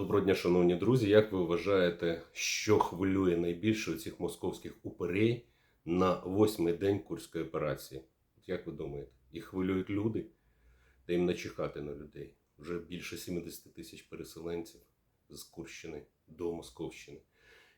Доброго дня, шановні друзі. Як ви вважаєте, що хвилює найбільше цих московських уперей на восьмий день курської операції? Як ви думаєте, їх хвилюють люди? Та їм начихати на людей. Вже більше 70 тисяч переселенців з Курщини до Московщини.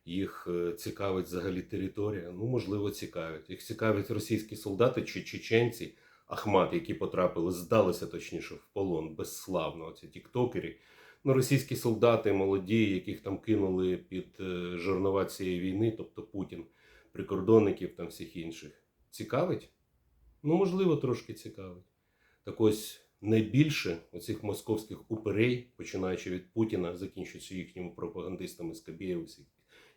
Їх е, цікавить взагалі територія. Ну, можливо, цікавить. Їх цікавлять російські солдати чи чеченці, Ахмат, які потрапили, здалися точніше в полон безславно. Оці тіктокери. Ну, російські солдати молоді, яких там кинули під е, жорнова цієї війни, тобто Путін, прикордонників там всіх інших. Цікавить? Ну, можливо, трошки цікавить. Так ось найбільше оцих московських уперей, починаючи від Путіна, закінчуючи їхніми пропагандистами Скабєєв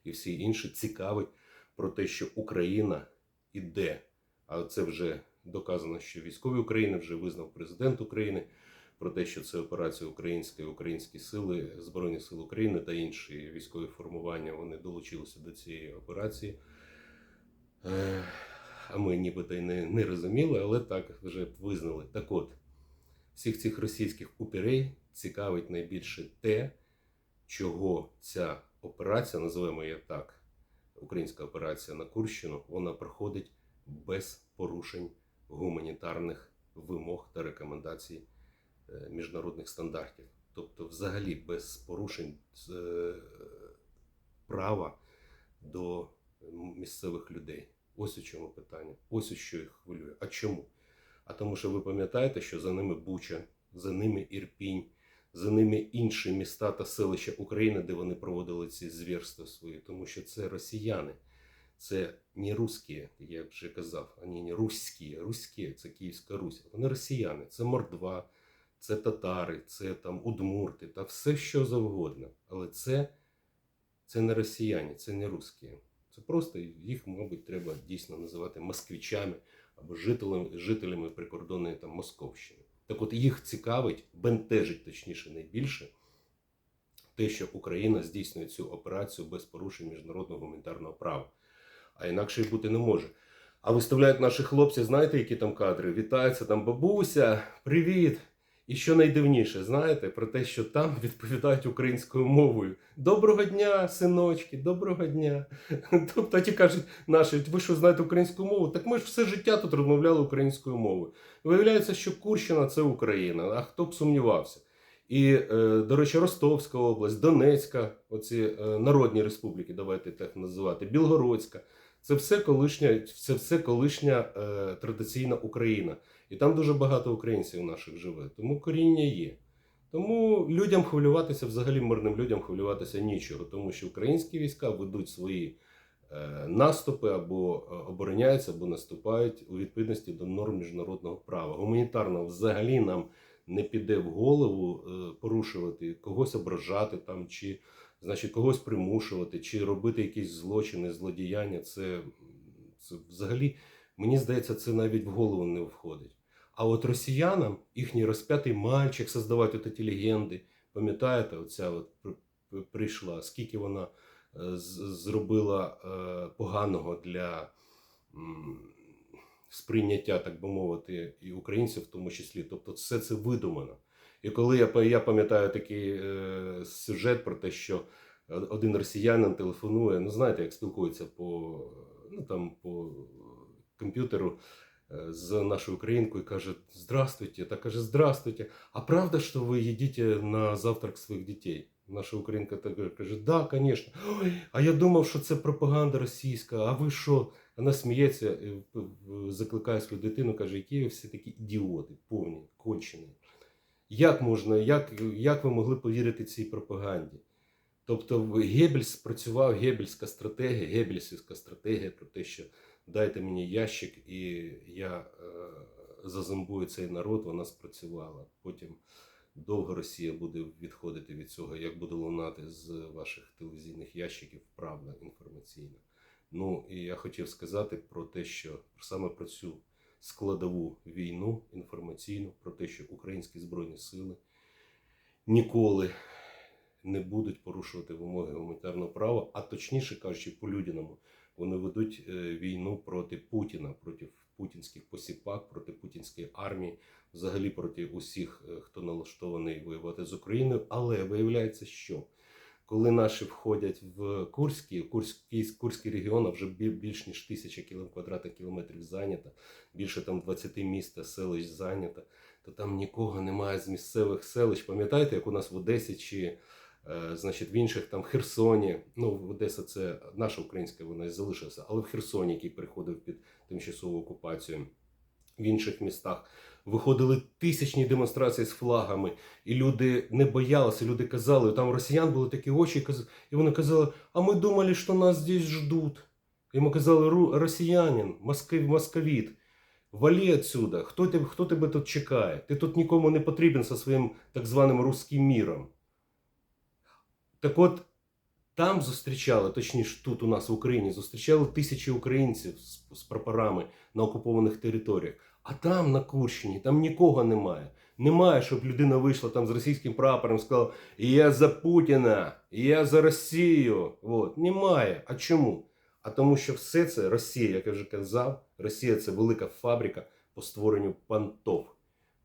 і всі інші, цікавить про те, що Україна іде. А це вже доказано, що військові України вже визнав президент України про те, що це операція українська, українські сили, Збройні Сили України та інші військові формування вони долучилися до цієї операції. Е, А ми нібито й не, не розуміли, але так вже визнали. Так от, всіх цих російських упірей цікавить найбільше те, чого ця операція, називаємо її так, українська операція на Курщину, вона проходить без порушень гуманітарних вимог та рекомендацій міжнародних стандартів. Тобто, взагалі без порушень е, права до місцевих людей. Ось у чому питання. Ось у що їх хвилює. А чому? А тому, що ви пам'ятаєте, що за ними Буча, за ними Ірпінь, за ними інші міста та селища України, де вони проводили ці звірства свої, тому що це росіяни. Це не русські, я вже казав, вони не руські, руські це Київська Русь. Вони росіяни, це мордва, це татари, це там удмурти та все що завгодно. Але це, це не росіяни, це не русські. Це просто їх, мабуть, треба дійсно називати москвичами або жителями, жителями прикордонної там Московщини. Так от їх цікавить, бентежить точніше найбільше те, що Україна здійснює цю операцію без порушень міжнародного гуманітарного права. А інакше й бути не може. А виставляють наші хлопці, знаєте, які там кадри? Вітаються там бабуся, привіт! І що найдивніше, знаєте, про те, що там відповідають українською мовою. Доброго дня, синочки, доброго дня. Тобто ті кажуть, наші, ви що знаєте українську мову? Так ми ж все життя тут розмовляли українською мовою. Виявляється, що Курщина це Україна, а хто б сумнівався. І, е, до речі, Ростовська область, Донецька, оці е, народні республіки, давайте так називати, Білгородська. Це все колишня, це все колишня е, традиційна Україна. І там дуже багато українців наших живе. Тому коріння є. Тому людям хвилюватися, взагалі мирним людям хвилюватися нічого, тому що українські війська ведуть свої е, наступи або е, обороняються, або наступають у відповідності до норм міжнародного права. Гуманітарно взагалі нам не піде в голову е, порушувати, когось ображати там, чи значить, когось примушувати, чи робити якісь злочини, злодіяння. Це, це взагалі, мені здається, це навіть в голову не входить. А от росіянам їхній розп'ятий мальчик создавати от ці легенди. Пам'ятаєте, оця от при- при- прийшла, скільки вона е, зробила е, поганого для сприйняття, так би мовити, і українців в тому числі. Тобто, все це видумано. І коли я, я пам'ятаю такий е, сюжет про те, що один росіянин телефонує, ну знаєте, як спілкується по, ну, там, по комп'ютеру е, з нашою українкою і каже: Здравствуйте, та каже, здравствуйте. А правда, що ви їдете на завтрак своїх дітей? Наша українка так каже, да. Ой, а я думав, що це пропаганда російська. А ви що? Вона сміється, в- закликає свою дитину, каже, які всі такі ідіоти, повні, кончені. Як можна, як, як ви могли повірити цій пропаганді? Тобто Геббельс працював Геббельська стратегія, Геббельсівська стратегія про те, що дайте мені ящик, і я е, зазомбую цей народ, вона спрацювала. Потім довго Росія буде відходити від цього, як буде лунати з ваших телевізійних ящиків правда інформаційна. Ну і я хотів сказати про те, що саме про цю складову війну інформаційну, про те, що українські збройні сили ніколи не будуть порушувати вимоги гуманітарного права, а точніше кажучи, по-людяному, вони ведуть е, війну проти Путіна, проти путінських посіпак, проти путінської армії, взагалі проти усіх, е, хто налаштований воювати з Україною. Але виявляється, що коли наші входять в Курський, Курський, Курський регіон вже більш ніж тисяча квадратних кілометрів зайнято, більше там 20 міст та селищ зайнято, то там нікого немає з місцевих селищ. Пам'ятаєте, як у нас в Одесі чи значить, в інших там Херсоні, ну в Одеса це наша українська, вона і залишилася, але в Херсоні, який приходив під тимчасову окупацію, в інших містах. Виходили тисячні демонстрації з флагами, і люди не боялися, люди казали, там росіян були такі очі, і вони казали, а ми думали, що нас здесь ждуть. Йому казали, «Ру- росіянин, москов, московіт, валі отсюда, хто тебе, хто тебе тут чекає? Ти тут нікому не потрібен зі своїм так званим руським міром. Так от, там зустрічали, точніше, тут у нас в Україні, зустрічали тисячі українців з, з прапорами на окупованих територіях. А там, на Курщині, там нікого немає. Немає, щоб людина вийшла там з російським прапором і сказала: Я за Путіна, я за Росію. От. Немає. А чому? А тому, що все це Росія, як я вже казав, Росія це велика фабрика по створенню пантов.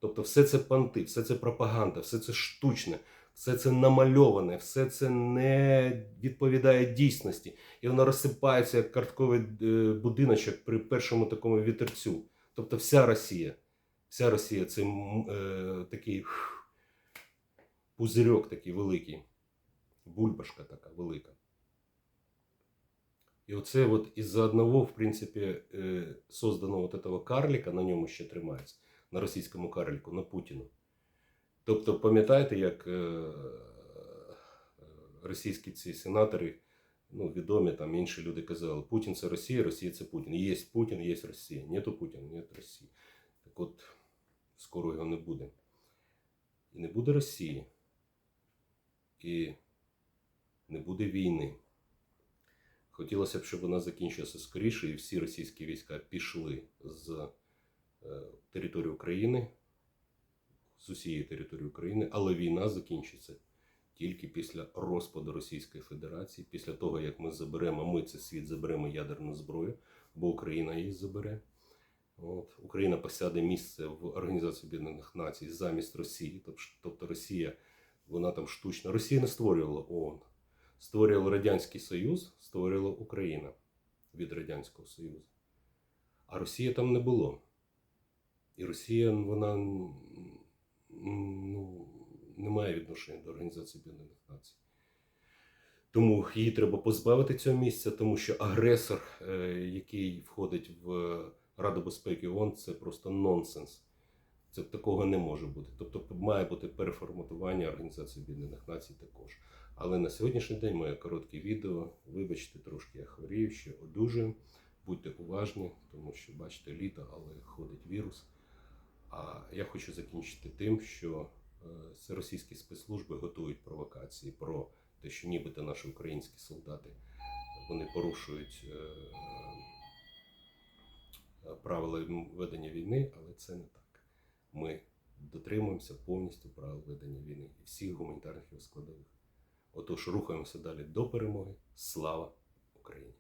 Тобто, все це панти, все це пропаганда, все це штучне, все це намальоване, все це не відповідає дійсності. І воно розсипається як картковий е, будиночок при першому такому вітерцю. Тобто вся Росія, вся Росія це е, такий пузирьок такий великий, бульбашка така велика. І оце от із-за одного, в принципі, е, созданого от этого карлика, на ньому ще тримається, на російському карлику, на Путіну. Тобто, пам'ятаєте, як е, е, російські ці сенатори, ну, відомі там інші люди казали, Путін це Росія, Росія це Путін. Є Путін, є Росія. Нету Путіна, нет Росії. Так от, скоро його не буде. І не буде Росії. І не буде війни. Хотілося б, щоб вона закінчилася скоріше, і всі російські війська пішли з е, території України, з усієї території України, але війна закінчиться тільки після розпаду Російської Федерації, після того, як ми заберемо, ми це світ заберемо ядерну зброю, бо Україна її забере. От. Україна посяде місце в Організації Об'єднаних Націй замість Росії. Тобто Росія, вона там штучна. Росія не створювала ООН. Створювала Радянський Союз, створювала Україна від Радянського Союзу. А Росії там не було. І Росія, вона ну, не має відношення до Організації Об'єднаних Націй. Тому її треба позбавити цього місця, тому що агресор, е, який входить в Раду безпеки ООН, це просто нонсенс. Це такого не може бути. Тобто має бути переформатування Організації Об'єднаних Націй також. Але на сьогоднішній день моє коротке відео. Вибачте, трошки я хворію, ще одужую. Будьте уважні, тому що бачите літо, але ходить вірус. А я хочу закінчити тим, що е, російські спецслужби готують провокації про те, що нібито наші українські солдати вони порушують е, е, правила ведення війни, але це не так. Ми дотримуємося повністю правил ведення війни і всіх гуманітарних його складових. Отож, рухаємося далі до перемоги. Слава Україні!